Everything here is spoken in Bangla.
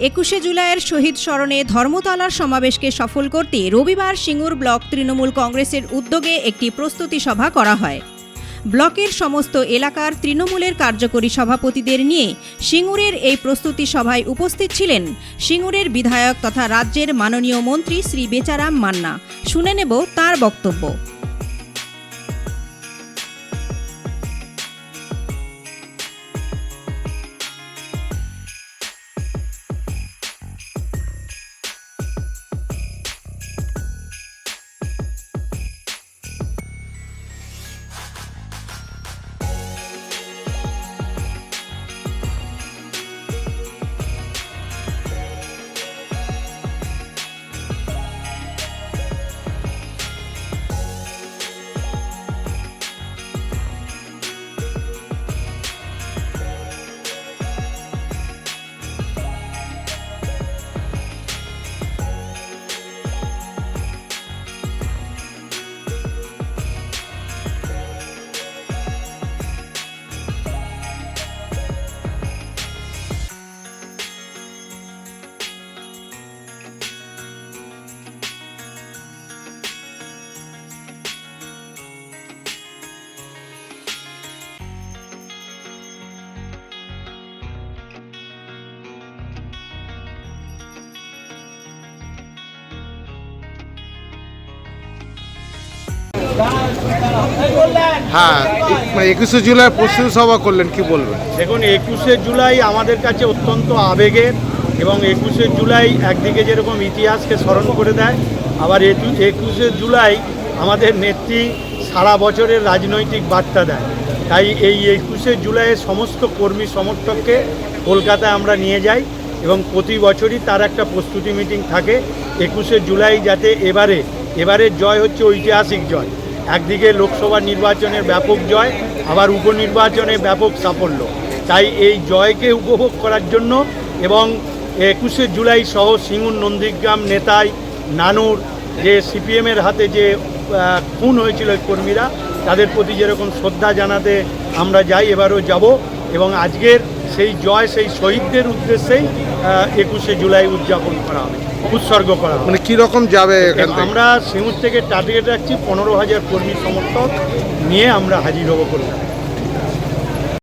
একুশে জুলাইয়ের শহীদ স্মরণে ধর্মতলার সমাবেশকে সফল করতে রবিবার সিঙ্গুর ব্লক তৃণমূল কংগ্রেসের উদ্যোগে একটি প্রস্তুতি সভা করা হয়। ব্লকের সমস্ত এলাকার তৃণমূলের কার্যকরী সভাপতিদের নিয়ে সিঙ্গুরের এই প্রস্তুতি সভায় উপস্থিত ছিলেন সিঙ্গুরের বিধায়ক তথা রাজ্যের মাননীয় মন্ত্রী শ্রী বেচারাম মান্না। শুনে নেব তার বক্তব্য। হ্যাঁ মানে একুশে জুলাই প্রস্তুতি সভা করলেন, কি বলবেন? দেখুন, একুশে জুলাই আমাদের কাছে অত্যন্ত আবেগের এবং একুশে জুলাই একদিকে যেরকম ইতিহাসকে স্মরণ করে দেয়, আবার একুশে জুলাই আমাদের নেত্রী সারা বছরের রাজনৈতিক বার্তা দেয়। তাই এই একুশে জুলাইয়ের সমস্ত কর্মী সমর্থককে কলকাতায় আমরা নিয়ে যাই এবং প্রতি বছরই তার একটা প্রস্তুতি মিটিং থাকে। একুশে জুলাই যাতে এবারে, এবারের জয় হচ্ছে ঐতিহাসিক জয়। একদিকে লোকসভা নির্বাচনের ব্যাপক জয়, আবার উপনির্বাচনে ব্যাপক সাফল্য। তাই এই জয়কে উপভোগ করার জন্য এবং একুশে জুলাই সহ সিঙ্গুর নন্দীগ্রাম নেতাই নানুর যে সিপিএমের হাতে যে খুন হয়েছিল কর্মীরা, তাদের প্রতি যেরকম শ্রদ্ধা জানাতে আমরা যাই, এবারও যাব এবং আজকের সেই জয় সেই শহীদদের উদ্দেশ্যেই একুশে জুলাই উদযাপন করা হবে। উৎসর্গ করা মানে কীরকম যাবে এখান থেকে? আমরা সিমুর থেকে টার্গেট রাখছি পনেরো হাজার কর্মী সমর্থক নিয়ে আমরা হাজির হব কলকাতায়।